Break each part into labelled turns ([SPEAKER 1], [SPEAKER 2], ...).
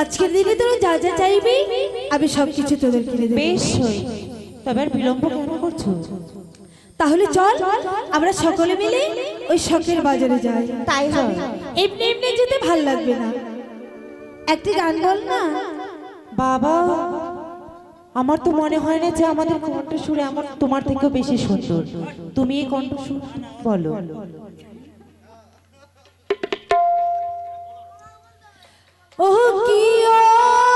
[SPEAKER 1] আজকের দিনে তোরা যা যা চাইবি আমি সবকিছু তোদের কিনে দেব।
[SPEAKER 2] বেশ তবে আর বিলম্ব কেন করছ?
[SPEAKER 1] তাহলে চল আমরা সকলে মিলে ওই শখের বাজারে যাই।
[SPEAKER 2] তাই হবে।
[SPEAKER 1] এমনি এমনি যেতে ভালো লাগবে না। একটা গান বল না।
[SPEAKER 2] বাবা আমার তো মনে হয় না যে আমাদের কণ্ঠস্বরে আমার তোমার থেকেও বেশি সুন্দর। তুমি এই কণ্ঠস্বর বলো।
[SPEAKER 1] ও কি ও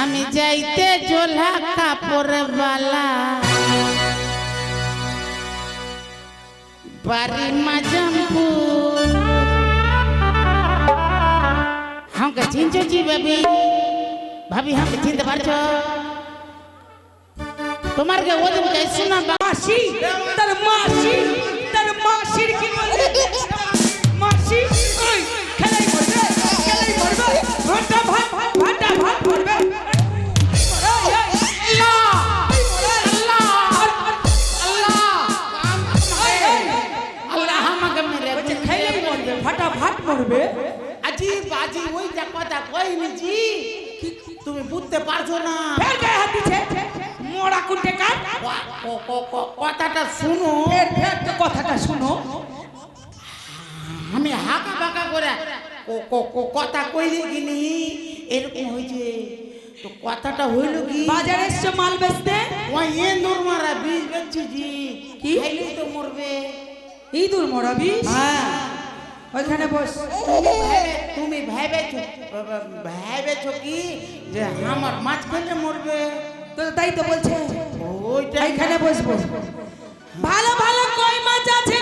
[SPEAKER 1] আমি
[SPEAKER 3] যাইতে জোলা কাপড় বালা। বাড়ি মাজামপুর। হামকে চিনছো জি ভাবি? ভাবি হামকে চিনতে পারছ? তোমার কে ওজন যাইছো না
[SPEAKER 4] মাসি, তার মাসি। ভাত মরবে
[SPEAKER 3] আজি বাজি ওই যা কথা কইনি জি তুমি বুঝতে পারছ না
[SPEAKER 4] ফের গায়ে
[SPEAKER 3] কথাটা শুনো
[SPEAKER 4] ফের কথাটা শুনো
[SPEAKER 3] আমি হাকা বাকা করে কথা কইলে কিনি এরকম হয়েছে। তো কথাটা হইল কি?
[SPEAKER 4] বাজারে এসছে মাল বেচতে?
[SPEAKER 3] ওই এন্দুর মারা বীজ বেচছি। জি
[SPEAKER 4] কি?
[SPEAKER 3] খাইলেই তো মরবে।
[SPEAKER 4] ইঁদুর মরাবি
[SPEAKER 3] হ্যাঁ।
[SPEAKER 4] ওইখানে বস।
[SPEAKER 3] তুমি ভেবে তুমি ভেবেছো ভেবেছো কি? যে আমার মাছ খেলে মরবে।
[SPEAKER 4] তো তাই তো বলছে।
[SPEAKER 3] ওইটা
[SPEAKER 4] এইখানে বসবো। ভালো ভালো কই মাছ আছে?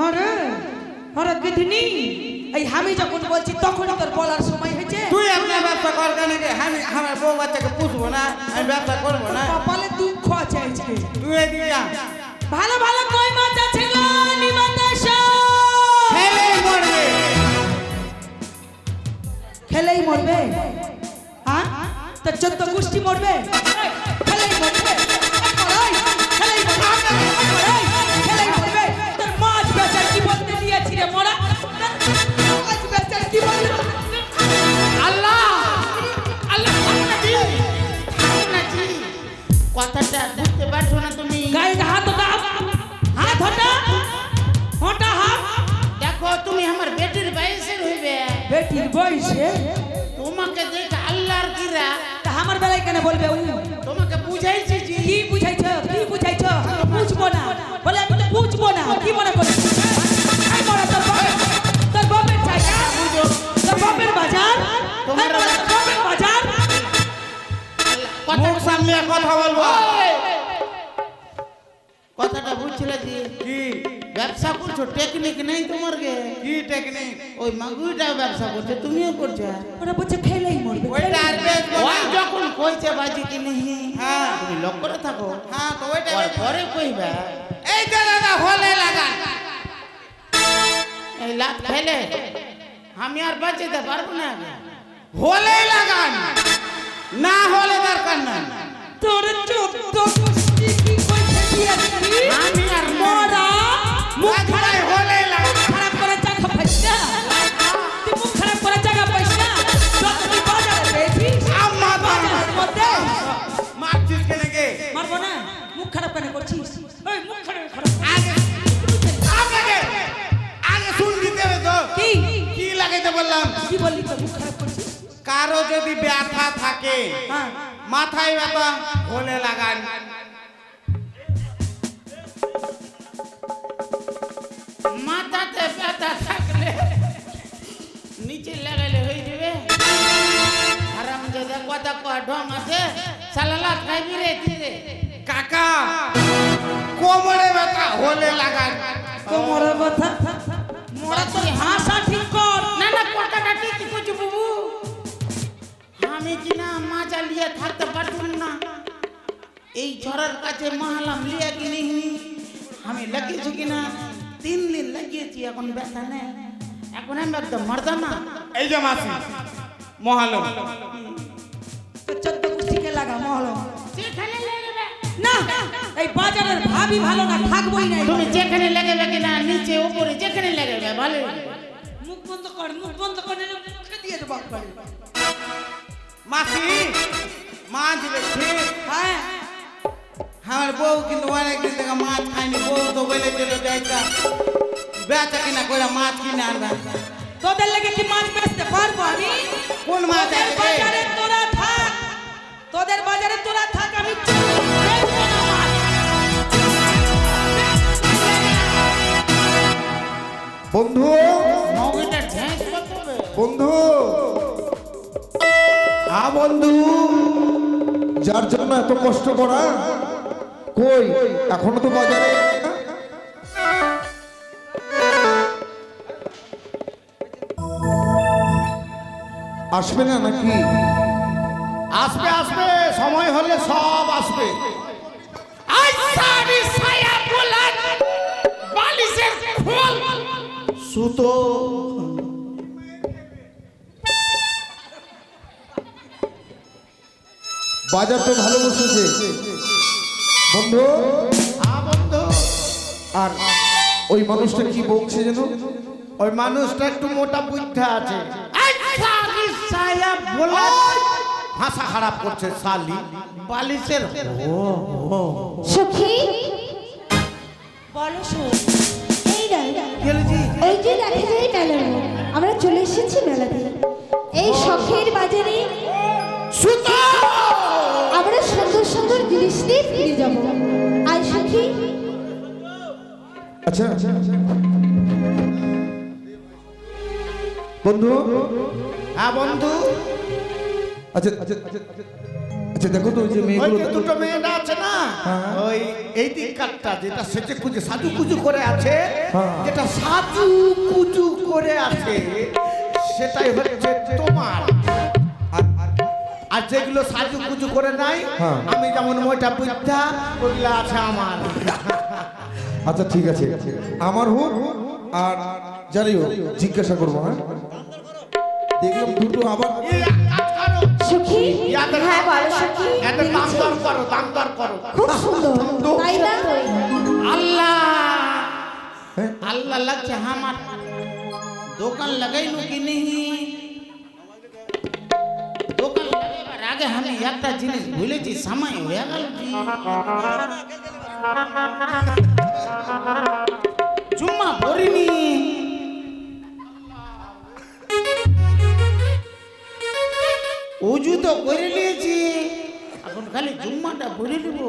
[SPEAKER 4] আরে আরে গিধনি এই আমি যখন বলছি তখনই তোর বলার সময় হয়েছে।
[SPEAKER 3] তুই আপনার ব্যবসা কর কেন আমি আমার বউ বাচ্চাকে পুষবো না আমি ব্যবসা করব না।
[SPEAKER 4] কপালে দুঃখ আছে আজকে।
[SPEAKER 3] তুই এদিকে যা।
[SPEAKER 4] ভালো ভালো কই মাছ আছে
[SPEAKER 3] খেলে মরবে।
[SPEAKER 4] খেলেই মরবে? হ্যাঁ? তোর চোদ্দ গোষ্ঠী মরবে? খেলেই
[SPEAKER 3] কথাটা বুঝতে পারছ না তুমি।
[SPEAKER 4] গায়ে হাত ওটা হাত হটা। হটা হাত।
[SPEAKER 3] দেখো তুমি আমার বেটির বয়সের হইবে
[SPEAKER 4] বেটির বয়সে?
[SPEAKER 3] তোমাকে দেখে আল্লাহর কিরা
[SPEAKER 4] তা আমার বেলায় কেন বলবে ও
[SPEAKER 3] তোমাকে বুঝাইছি জি
[SPEAKER 4] কি বুঝাইছ? কি বুঝাইছ? বুঝব না। বলে আমি তো বুঝব না। কি মনে করিস তোর বাপের চাই তোর বাপের বাজার।
[SPEAKER 3] তোমার কথা
[SPEAKER 5] সামনে কথা বলব।
[SPEAKER 3] কথাটা বুঝছিলে জি
[SPEAKER 5] কি?
[SPEAKER 3] ব্যবসা করছ টেকনিক নেই তোমার গে।
[SPEAKER 5] কি টেকনিক
[SPEAKER 3] ওই মাগুরিটা ব্যবসা করছে তুমিও করছ।
[SPEAKER 4] ওরা বলছে খেলেই মরবে
[SPEAKER 5] ওইটা আর বেচবো
[SPEAKER 3] ওই যখন কইছে বাজি কি নেই
[SPEAKER 5] হ্যাঁ।
[SPEAKER 3] তুমি লক করে থাকো।
[SPEAKER 5] হ্যাঁ তো ওইটা।
[SPEAKER 3] পরে কইবা।
[SPEAKER 5] এই যে দাদা হলে লাগান
[SPEAKER 3] এই লাত ফেলে আমি আর বাঁচাতে পারব না
[SPEAKER 5] হলে লাগান। না হলে দরকার নাই।
[SPEAKER 4] তোর চোদ্দ গোষ্ঠী কি কইছে দিয়েছি
[SPEAKER 3] আমি আর
[SPEAKER 4] মরা। মুখ খারাপ
[SPEAKER 5] হলে
[SPEAKER 4] খারাপ করে জায়গা পাইস না। তুই মুখ খারাপ করে জায়গা পাইস না। যত তুই বাজারে পেয়েছিস
[SPEAKER 5] আম্মা
[SPEAKER 4] মধ্যে।
[SPEAKER 5] মারছিস কেন কে?
[SPEAKER 4] মারবো না। মুখ খারাপ কেন করছিস? ওই মুখ খারাপ খারাপ
[SPEAKER 5] আগে আপনাকে আগে শুন দিতে হবে তো?
[SPEAKER 4] কি?
[SPEAKER 5] কি লাগাইতে বললাম?
[SPEAKER 4] কি বললি তো মুখ খারাপ
[SPEAKER 5] কারও যদি ব্যথা থাকে
[SPEAKER 4] হ্যাঁ।
[SPEAKER 5] মাথায় ব্যথা হলে লাগান।
[SPEAKER 3] মাথাতে ব্যথা থাকলে নিচে লাগাইলে হয়ে যাবে। আরাম যদি কথা কয় ঢং আছে। সালালা খাইবি রে
[SPEAKER 5] কাকা কোমরে ব্যথা হলে লাগান।
[SPEAKER 4] কোমরের ব্যথা? মোরা তুই হাসা ঠিক কর।
[SPEAKER 3] না না কি না মাজা লিয়ে থাকতে পারতাম না। এই ঝড়ের কাছে মাহালাম লিয়ে কিনি আমি লাগিয়েছি কিনা তিন দিন লাগিয়েছি এখন ব্যথা নেই। এখন আমি একদম মারতাম না।
[SPEAKER 5] এই যে মাসি মহালো
[SPEAKER 4] তো চোদ্দ গোষ্ঠীকে লাগা মহলম।
[SPEAKER 3] সেখানে
[SPEAKER 4] না এই বাজারের ভাবি ভালো না থাকবোই না
[SPEAKER 3] তুমি যেখানে লেগেবে কিনা নিচে উপরে যেখানে ভালো
[SPEAKER 4] মুখ বন্ধ কর মুখ বন্ধ কর মুখে দিয়ে দেবো।
[SPEAKER 5] মাসি মাছ বেশি
[SPEAKER 4] হ্যাঁ?
[SPEAKER 5] আমার বউ কিন্তু অনেকদিন থেকে মাছ খায়নি বউ তো বলে চলে যাইতা বেচা কিনা
[SPEAKER 3] করে মাছ কিনে আনবেন
[SPEAKER 4] তোদের লেগে কি মাছ বেচতে পারব আমি?
[SPEAKER 3] কোন মাছ?
[SPEAKER 4] বাজারে তোরা থাক। তোদের বাজারে তোরা থাক আমি।
[SPEAKER 5] বন্ধু বন্ধু হ্যাঁ বন্ধু। যার জন্য এত কষ্ট করা, কই? এখনও তো বাজারে আসবে না নাকি?
[SPEAKER 6] আসবে আসবে, সময় হলে সব আসবে।
[SPEAKER 3] খোল,
[SPEAKER 6] সুতো
[SPEAKER 5] বাজার তো ভালো বসেছে। বন্ধু? আর ওই মানুষটা কি বলছে যেন?
[SPEAKER 6] ওই মানুষটা একটু মোটা বুদ্ধা আছে।
[SPEAKER 3] বুলান
[SPEAKER 6] ভাষা খারাপ করছে শালি।
[SPEAKER 3] বালিশের
[SPEAKER 1] সখী?
[SPEAKER 2] বলো
[SPEAKER 1] এই না
[SPEAKER 3] গেলজি
[SPEAKER 1] এই যে দেখা যায় মেলার আমরা চলে এসেছি মেলাতে। এই শখের বাজারে
[SPEAKER 3] সুতো
[SPEAKER 1] সুন্দর জিনিস নিয়ে ফিরে যাব। আয় সখী
[SPEAKER 5] আচ্ছা। বন্ধু?
[SPEAKER 6] হ্যাঁ বন্ধু।
[SPEAKER 5] আচ্ছা আচ্ছা আচ্ছা আচ্ছা দেখো তো ওই যে মেয়েগুলো
[SPEAKER 6] দুটো মেয়েটা আছে না? ওই এই দিক কাটটা যেটা সেজে কুজে সাজু কুজু করে আছে
[SPEAKER 5] হ্যাঁ।
[SPEAKER 6] যেটা সাজু কুজু করে আছে সেটাই হচ্ছে তোমার।
[SPEAKER 5] আর
[SPEAKER 6] যেগুলো সাজু কুজু করে নাই
[SPEAKER 5] হ্যাঁ।
[SPEAKER 6] আমি যেমন মোটা বুদ্ধা ওগুলো আছে আমার।
[SPEAKER 5] আচ্ছা ঠিক আছে। আমার হোক আর জানি হোক জিজ্ঞাসা করব হ্যাঁ? দেখলাম দুটো আবার
[SPEAKER 1] সখী? হ্যাঁ বলো সখী।
[SPEAKER 6] এদের দাম দর করো দাম দর করো।
[SPEAKER 1] খুব সুন্দর। তাই না?
[SPEAKER 3] আল্লাহ।
[SPEAKER 5] হ্যাঁ?
[SPEAKER 3] আল্লাহ লাগছে আমার। দোকান লাগাইলো কি নেই আগে আমি একটা জিনিস ভুলেছি, সময় হয়ে গেল। জুম্মা পড়িনি। উজু তো করে নিয়েছি। এখন খালি জুম্মাটা ভরে নিব।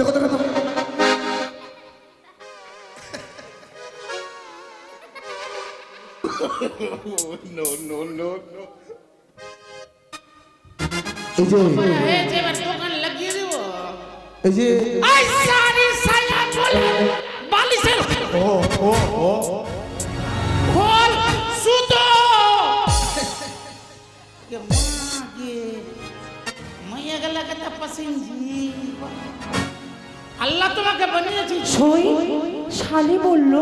[SPEAKER 3] সে কথা কথা no, কথা পছন্দ আল্লাহ তোমাকে বানিয়েছে।
[SPEAKER 2] সই শালি বলল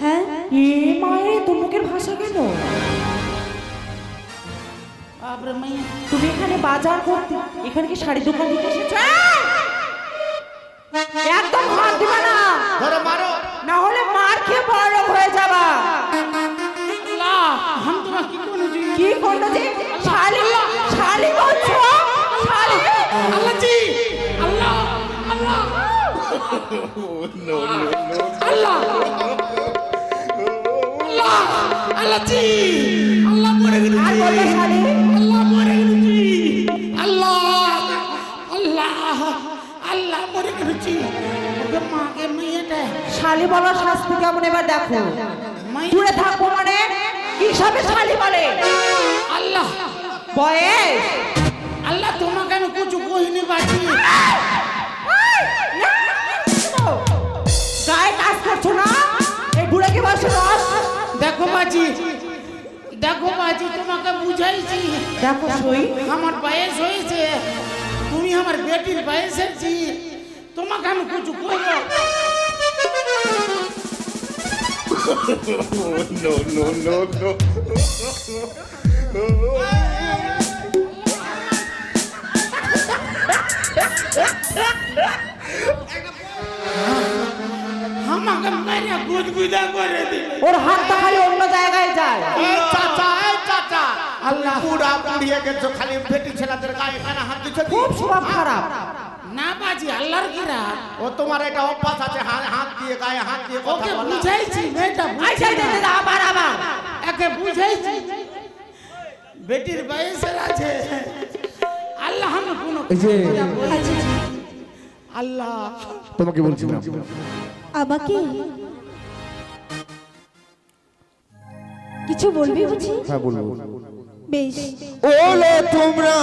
[SPEAKER 2] হ্যাঁ এ মায়ের তোর মুখের ভাষা কেন? তুমি এখানে বাজার করতে এখানে কি শাড়ি দোকান দিতে এসেছ? একদম হাত দিবা না।
[SPEAKER 6] ধরো মারো।
[SPEAKER 2] না হলে মার খেয়ে বড় হয়ে যাবা।
[SPEAKER 3] আল্লাহ তোমাকে কি
[SPEAKER 2] কি করল যে? শালি শালি বলছো? শালি
[SPEAKER 3] আল্লাহ জি। আল্লাহ! আল্লাহ! আল্লাহ জি! আল্লাহ মরে গেছি
[SPEAKER 2] আর বলল শালি
[SPEAKER 3] আল্লাহ মরে গেছি আল্লাহ! আল্লাহ! আল্লাহ মরে গেছি ওকে মাকে মেয়েটা।
[SPEAKER 2] শালি বলার শাস্তি কেমন এবার দেখো? দূরে থাকব মানে? কি হিসাবে শালি বলে?
[SPEAKER 3] আল্লাহ!
[SPEAKER 2] বয়স?
[SPEAKER 3] আল্লাহ তোমাকে আমি কিছু কহিনি বাকি।
[SPEAKER 2] এই! না!
[SPEAKER 3] খাচ্ছ না এই বুড়াকে বাসে রস দেখো মাঝি দেখো মাঝি তোমাকে বুঝাইছি
[SPEAKER 2] দেখো সই
[SPEAKER 3] আমার বয়স হয়েছে তুমি আমার বেটির বয়স হয়েছি তোমাকে আমি কিছু করব. Ha ha ha! আমাকে মেরে গুদগুদা করে দিল।
[SPEAKER 2] ওর হাতটা খালি অন্য জায়গায় যায়।
[SPEAKER 6] এই চাচা এই চাচা।
[SPEAKER 3] আল্লাহ।
[SPEAKER 6] পুরা পুড়িয়ে গেছো খালি বেটি ছেলেদের গায়ে কানে হাত
[SPEAKER 2] খুব স্বভাব খারাপ।
[SPEAKER 3] না বাজি আল্লাহর কিরা
[SPEAKER 6] ও তোমার এটা অভ্যাস আছে হাত হাত দিয়ে গায়ে হাত দিয়ে
[SPEAKER 3] ওকে বুঝাইছি মেয়েটা বুঝছে
[SPEAKER 2] আবার আবার।
[SPEAKER 3] একে বুঝাইছি। বেটির বয়সের আছে। আল্লাহ আমি কোনো আল্লাহ।
[SPEAKER 5] তোমাকে বলছিলাম
[SPEAKER 1] আমাকে? কিছু বলবি বুঝি?
[SPEAKER 5] হ্যাঁ বলব।
[SPEAKER 1] বেশ।
[SPEAKER 5] ওলো তোমরা।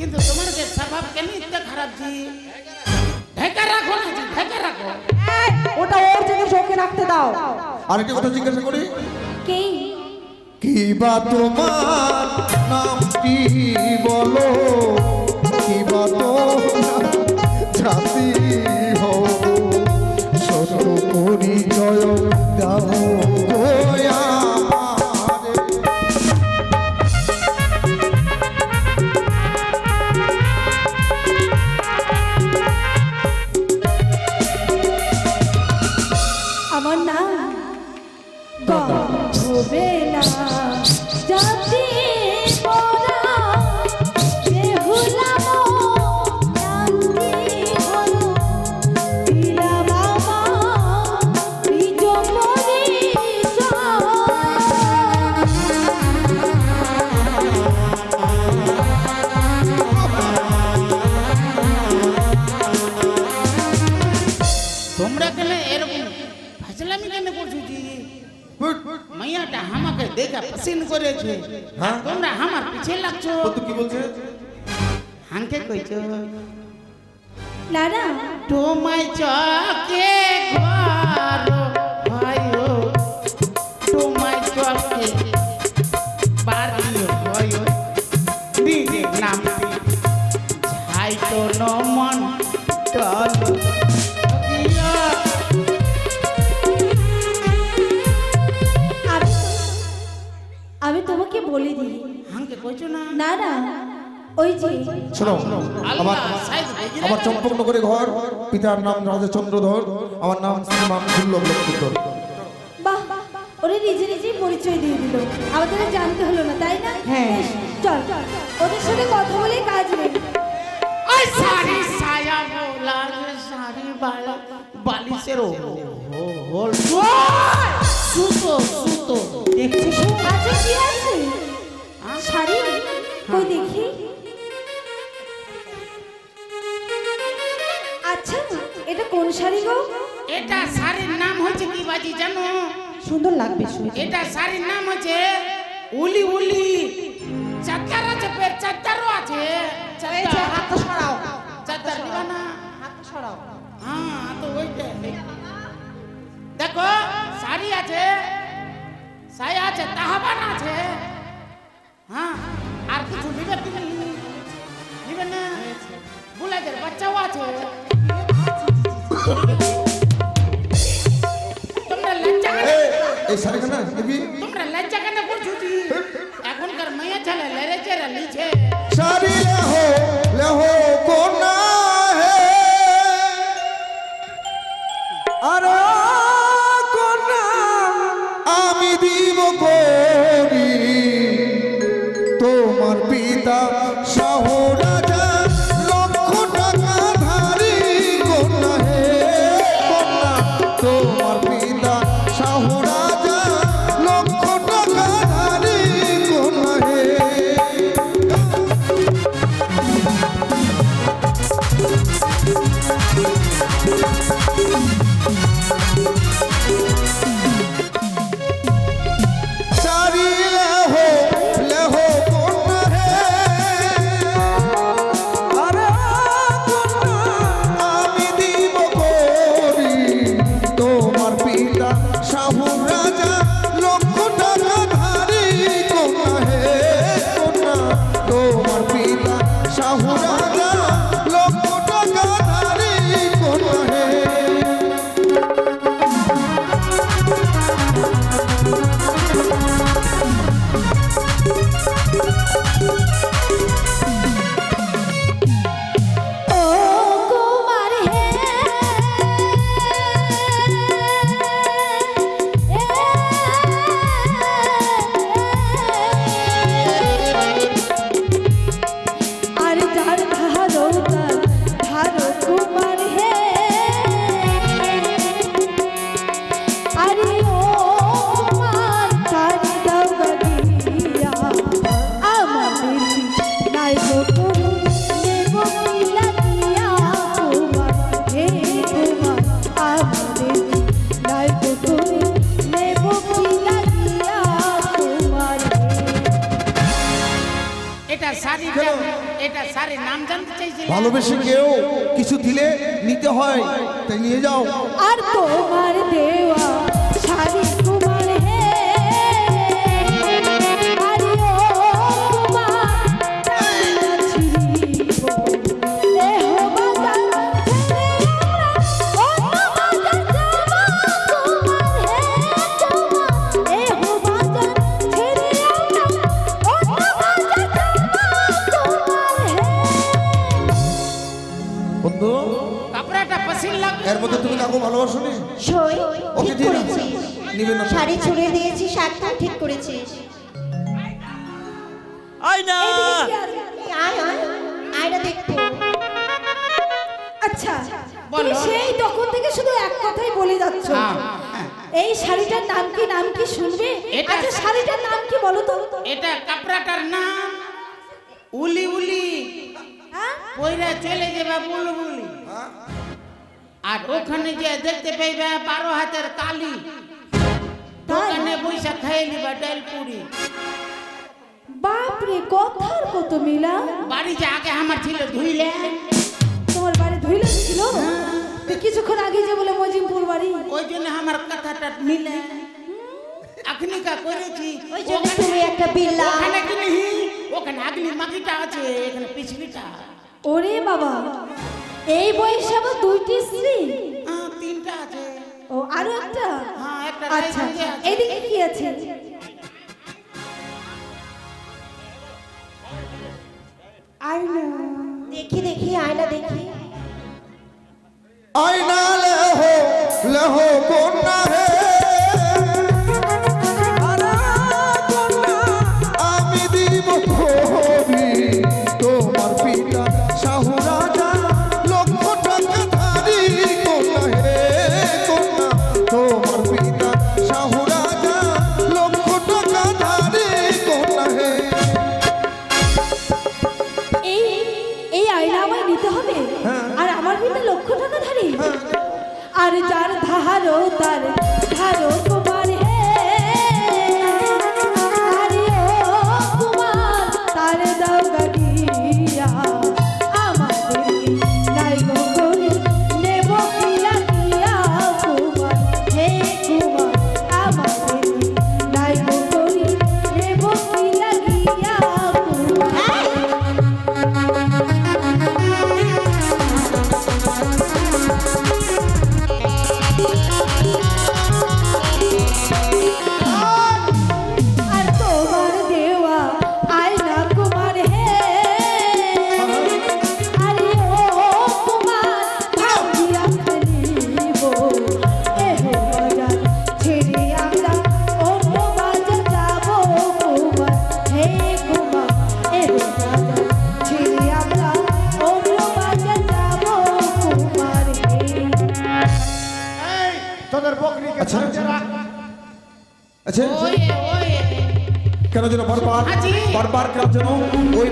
[SPEAKER 3] কিন্তু তোমার যে স্বভাব কেন এত খারাপ জি? ঢেকে রাখো না জি ঢেকে রাখো।
[SPEAKER 2] ওটা ওর জিনিস ওকে রাখতে দাও।
[SPEAKER 5] আরেকটি কথা জিজ্ঞাসা করি।
[SPEAKER 1] কে?
[SPEAKER 5] কি বা তোমার নামটি বলো? কি বা তোমার জাতি হ্যাঁ?
[SPEAKER 3] তোমরা আমার পিছে লাগছো।
[SPEAKER 5] তো কি বলছে?
[SPEAKER 3] হাঁকে কইছো।
[SPEAKER 1] না না
[SPEAKER 3] তোমায় চকে
[SPEAKER 1] ওই যে
[SPEAKER 5] শোনো আমার আমার চম্পকনগরে ঘর পিতার নাম রাজা চন্দ্রধর আমার নাম শ্রীমান দুর্লভ লক্ষ্মীধর
[SPEAKER 1] বাহ ওরে নিজে নিজেই পরিচয় দিয়ে দিল। আমাদের জানতে হলো না তাই না?
[SPEAKER 2] হ্যাঁ।
[SPEAKER 1] চল। ওদের সাথে কথা বলে কাজ নেই।
[SPEAKER 3] ওই সারি সায়া বোলা সারি বালা মাছের ও- ও- হোল সুতো সুতো।
[SPEAKER 2] দেখছিস?
[SPEAKER 1] আচ্ছা কি আছে? শাড়ি? কই দেখি? এটা কোন শাড়ি গো?
[SPEAKER 3] এটা শাড়ির নাম হচ্ছে কি বাজি জানো?
[SPEAKER 2] সুন্দর লাগবে শুনে।
[SPEAKER 3] এটা শাড়ির নাম হচ্ছে উলি উলি। চাদর আছে পেট চাদরও আছে। চাদর।
[SPEAKER 2] হাতটা সরাও।
[SPEAKER 3] চাদর দিবা না?
[SPEAKER 2] হাতটা সরাও।
[SPEAKER 3] হ্যাঁ তো ওইটা। দেখো শাড়ি আছে সায়া আছে তাহাবান আছে। হ্যাঁ আর কিছু নিবে তুমি নিবে না? বুলাইদের বাচ্চাও আছে। তোমরা লজ্জা কেন
[SPEAKER 5] এই, এই শাড়িখানা নিবি
[SPEAKER 3] তোমরা লজ্জা কেন করছ তুই এখনকার মেয়ে ছেলে লেরে চেরা লিছে
[SPEAKER 5] শাড়ি লেহো লেহো কোনা নিয়ে যাও।
[SPEAKER 1] আর তোমার
[SPEAKER 5] এর মধ্যে তুমি কাউকে ভালোবাসো নি
[SPEAKER 7] সই
[SPEAKER 5] ওকে
[SPEAKER 7] ঠিক
[SPEAKER 5] দিয়ে নিবে না
[SPEAKER 7] শাড়ি ছুড়ে দিয়েছি শাড়িটা ঠিক করেছিস।
[SPEAKER 1] আছে?
[SPEAKER 7] আয় আয় আয়টা দেখতে।
[SPEAKER 1] আচ্ছা
[SPEAKER 3] বলো।
[SPEAKER 1] তুমি সেই তখন থেকে শুধু এক কথাই বলে যাচ্ছ।
[SPEAKER 3] হ্যাঁ, হ্যাঁ।
[SPEAKER 1] এই শাড়িটার নাম কি নাম কি শুনবে? আচ্ছা শাড়িটার নাম কি বলো তো?
[SPEAKER 3] এটা কাপড়াটার নাম উলি উলি।
[SPEAKER 1] হ্যাঁ?
[SPEAKER 3] পয়রা চলে যাবে বুলবুলি। আর ওখানে যে দেখতে পাইবে বারো হাতের কালি। দোকানে বৈশা খাই নিবা ডাল পুরি।
[SPEAKER 1] বাপরে কথার কত মিলা?
[SPEAKER 3] বাড়ি যে আগে আমার ছিল ধুইলে।
[SPEAKER 1] তোমার বাড়ি ধুইলে ছিল? তুই কিছুক্ষণ আগে যে বলে মজিমপুর বাড়ি।
[SPEAKER 3] ওই জন্য আমার কথাটা মিলে। এখনিকা করেছি।
[SPEAKER 7] ওই জন্য তুমি একটা বিল্লা।
[SPEAKER 3] ওখানে কি নেই ওখানে আগলি মাটিটা আছে এখানে পিছলিটা।
[SPEAKER 1] ওরে বাবা এই বয়সে আবার দুইটি স্ত্রী?
[SPEAKER 3] তিনটা আছে।
[SPEAKER 1] ও আরও একটা?
[SPEAKER 3] হ্যাঁ একটা
[SPEAKER 1] আচ্ছা
[SPEAKER 3] এদিকে আছে।
[SPEAKER 1] এইদিকে কি আছে? আয়না।
[SPEAKER 7] দেখি দেখি আয়না দেখি।
[SPEAKER 5] আয়না লেহো লেহো কোনা হে আর
[SPEAKER 1] যার ধারো তার ধারো
[SPEAKER 5] আচ্ছা। আচ্ছা। কেন যেন বারবার। বারবার কেন যেন ওই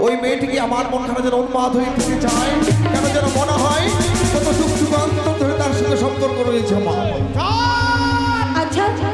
[SPEAKER 5] ওই মেয়েটিকে আমার মনখানা যেন উন্মাদ হয়ে থেকে যায় কেন যেন মনে হয় কত যুগ যুগান্তর ধরে তার সঙ্গে সম্পর্ক রয়েছে আমার আচ্ছা
[SPEAKER 1] আচ্ছা।